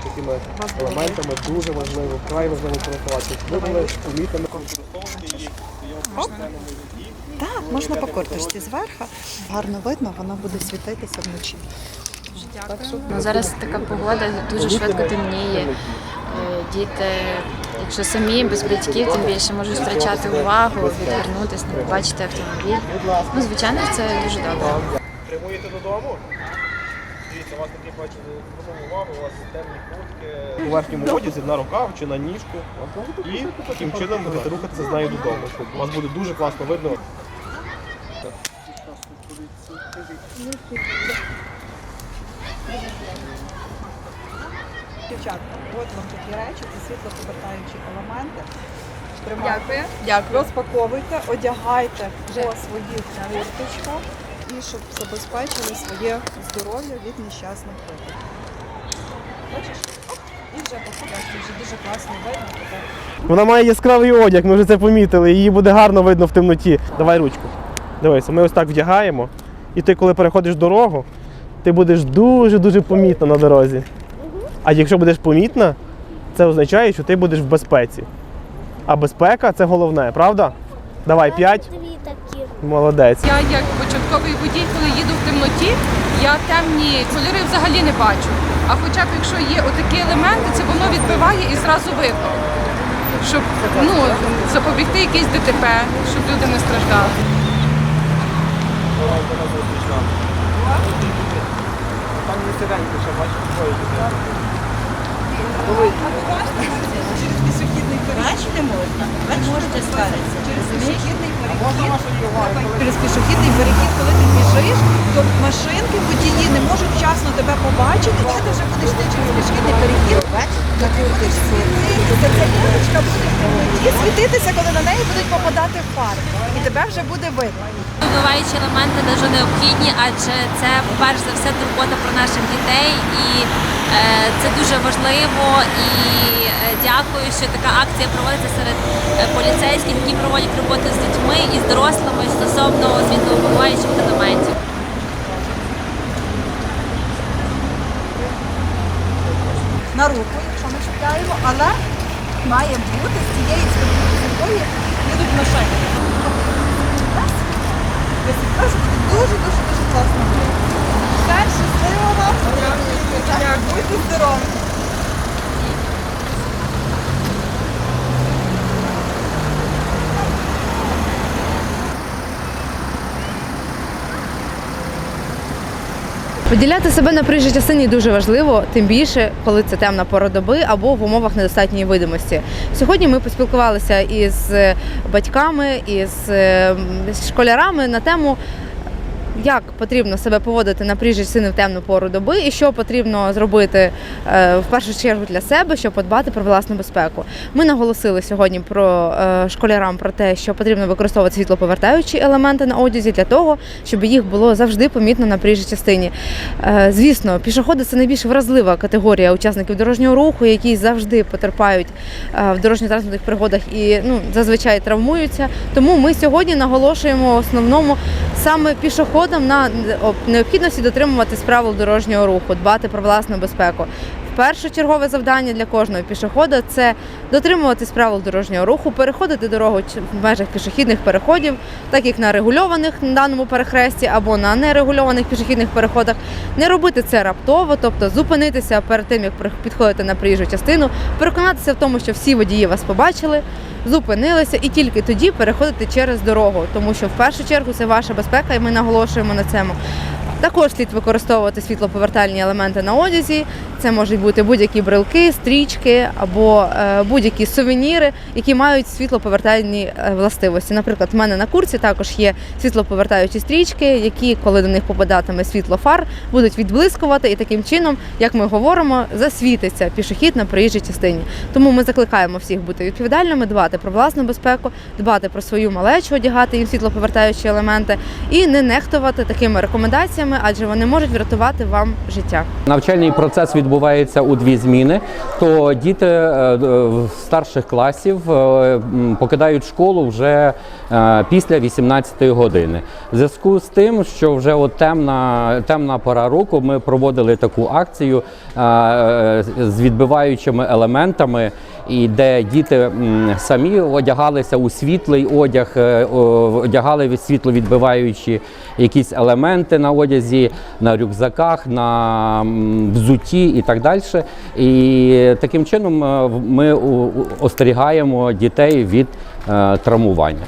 такими елементами дуже важливо, вкрай важливо користуватися. Ви були повсякденному житті. Так, можна по корточці зверху. Гарно видно, воно буде світитися вночі. Ну, зараз така погода дуже швидко темніє. Е, Діти, якщо самі без батьків, тим більше можуть втрачати увагу, відвернутися, не побачити автомобіль. Ну, звичайно, це дуже добре. Прямуєте додому? Дивіться, у вас такі звернув увагу, у вас темні куртки. У верхньому одязі на рукав чи на ніжку. І таким чином будете рухатися з нею додому. У вас буде дуже класно видно. Дівчатка, от вам такі речі, це світлоповертаючі елементи. Дякую. Дякую. Розпаковуйте, одягайте по своїх курточках і щоб забезпечили своє здоров'я від нещасних випадків. Бачиш? І вже покупати, вже дуже класно видно. Вона має яскравий одяг, ми вже це помітили. Її буде гарно видно в темноті. Давай ручку. Дивися, ми ось так вдягаємо. І ти, коли переходиш дорогу, ти будеш дуже-дуже помітна на дорозі. А якщо будеш помітна, це означає, що ти будеш в безпеці. А безпека це головне, правда? Давай, п'ять. Молодець. Я як початковий водій, коли їду в темноті, я темні кольори взагалі не бачу. А хоча б якщо є отакі елементи, це воно відбиває і зразу видно. Щоб ну, запобігти якийсь ДТП, щоб люди не страждали. Там не сиденько, ще бачиш, двоє Через пішохідний перехід не можна. Можете ставитися. Через пішохідний. Через пішохідний перехід, коли ти біжиш, то машинки, водії не можуть вчасно тебе побачити. Коли ти вже будеш йти через пішохідний перехід, то ти будеш світитися. Ця курочка буде в темноті світитися, коли на неї будуть попадати фари. І тебе вже буде видно. Вбиваючі елементи дуже необхідні, адже це перш за все турбота про наших дітей, і це дуже важливо. І е, дякую, що така акція проводиться серед е, поліцейських, які проводять роботу з дітьми і з дорослими стосовно світловибиваючих елементів. на руку, якщо ми чіпляємо, але має бути з цієї сторони, з якої їдуть машини. Раз. Ось якраз буде дуже-дуже дуже класно. Все, щасливо вам. Будьте здорові. Поділяти себе на прижиття частині дуже важливо, тим більше, коли це темна пора доби або в умовах недостатньої видимості. Сьогодні ми поспілкувалися із батьками, із е, з школярами на тему. Як потрібно себе поводити на проїжджій частині в темну пору доби, і що потрібно зробити е, в першу чергу для себе, щоб подбати про власну безпеку. Ми наголосили сьогодні про е, школярам про те, що потрібно використовувати світлоповертаючі елементи на одязі для того, щоб їх було завжди помітно на проїжджій частині. Е, Звісно, пішоходи це найбільш вразлива категорія учасників дорожнього руху, які завжди потерпають в дорожньо-транспортних пригодах і ну, зазвичай травмуються. Тому ми сьогодні наголошуємо в основному саме пішоходам на необхідності дотримуватись правил дорожнього руху, дбати про власну безпеку. Першочергове завдання для кожного пішохода це дотримуватись правил дорожнього руху, переходити дорогу в межах пішохідних переходів, так як на регульованих на даному перехресті або на нерегульованих пішохідних переходах. Не робити це раптово, тобто зупинитися перед тим, як підходити на проїжджу частину, переконатися в тому, що всі водії вас побачили, зупинилися і тільки тоді переходити через дорогу, тому що в першу чергу це ваша безпека, і ми наголошуємо на цьому. Також слід використовувати світлоповертальні елементи на одязі. Це можуть бути будь-які брелки, стрічки або е, будь-які сувеніри, які мають світлоповертальні е, властивості. Наприклад, в мене на курсі також є світлоповертаючі стрічки, які, коли до них попадатиме світло фар, будуть відблискувати і таким чином, як ми говоримо, засвітиться пішохід на проїжджій частині. Тому ми закликаємо всіх бути відповідальними, дбати про власну безпеку, дбати про свою малечу, одягати їм світлоповертаючі елементи і не нехтувати такими рекомендаціями, адже вони можуть врятувати вам життя. Навчальний процес відбувається відбувається у дві зміни, то діти е, е, старших класів е, покидають школу вже після 18 години. В зв'язку з тим, що вже от темна, темна пора року, ми проводили таку акцію з відбиваючими елементами, і де діти самі одягалися у світлий одяг, е, одягали від світловідбиваючі якісь елементи на одязі, на рюкзаках, на взутті і так далі. І таким чином е, ми остерігаємо дітей від е, травмування.